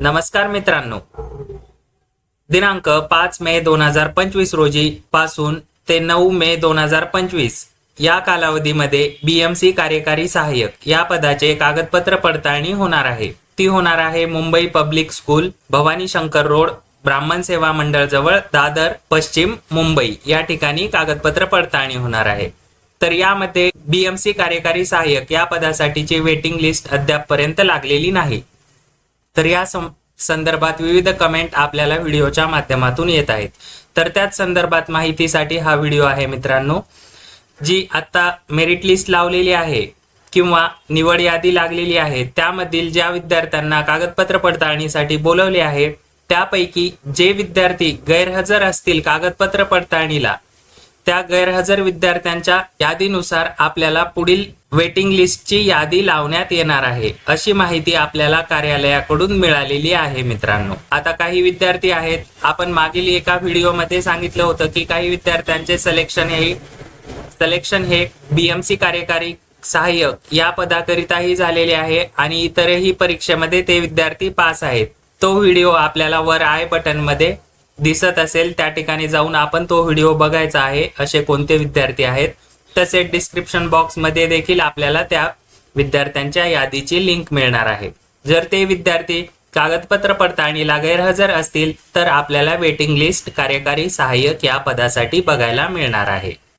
नमस्कार मित्रांनो. दिनांक पाच मे दोन हजार पंचवीस रोजी पासून ते नऊ मे दोन हजार पंचवीस या कालावधीमध्ये बीएमसी कार्यकारी सहाय्यक या पदाचे कागदपत्र पडताळणी होणार आहे. ती होणार आहे Mumbai public school Bhavani Shankar road Brahman Seva Mandal जवळ दादर पश्चिम मुंबई या ठिकाणी कागदपत्र पडताळणी होणार आहे. तर यामध्ये बीएमसी कार्यकारी सहाय्यक या पदासाठीची वेटिंग लिस्ट अद्यापपर्यंत लागलेली नाही. तर या संदर्भात विविध कमेंट आपल्याला व्हिडिओच्या माध्यमातून येत आहेत. तर त्याच संदर्भात माहितीसाठी हा व्हिडिओ आहे मित्रांनो जी आता मेरिट लिस्ट लावलेली आहे किंवा निवड यादी लागलेली आहे त्यामधील ज्या विद्यार्थ्यांना कागदपत्र पडताळणीसाठी बोलवले आहे त्यापैकी जे विद्यार्थी गैरहजर असतील कागदपत्र पडताळणीला त्या गैरहजर विद्यार्थ्यांच्या यादीनुसार आपल्याला पुढील वेटिंग लिस्टची यादी लावण्यात येणार आहे. अशी माहिती आपल्याला कार्यालयाकडून मिळालेली आहे मित्रांनो. आता काही विद्यार्थी आहेत. आपण मागील एका व्हिडिओमध्ये सांगितलं होतं की काही विद्यार्थ्यांचे सिलेक्शन हे सिलेक्शन हे बीएमसी कार्यकारी सहाय्यक या पदाकरिताही झालेले आहे आणि इतरही परीक्षेमध्ये ते विद्यार्थी पास आहेत. तो व्हिडिओ आपल्याला वर आय बटनमध्ये दिसत असेल त्या ठिकाणी जाऊन आपण तो व्हिडिओ बघायचा आहे असे कोणते विद्यार्थी आहेत तसेच डिस्क्रिप्शन बॉक्समध्ये देखील आपल्याला त्या विद्यार्थ्यांच्या यादीची लिंक मिळणार आहे. जर ते विद्यार्थी कागदपत्र पडताळणीला गैरहजर असतील तर आपल्याला वेटिंग लिस्ट कार्यकारी सहाय्यक या पदासाठी बघायला मिळणार आहे.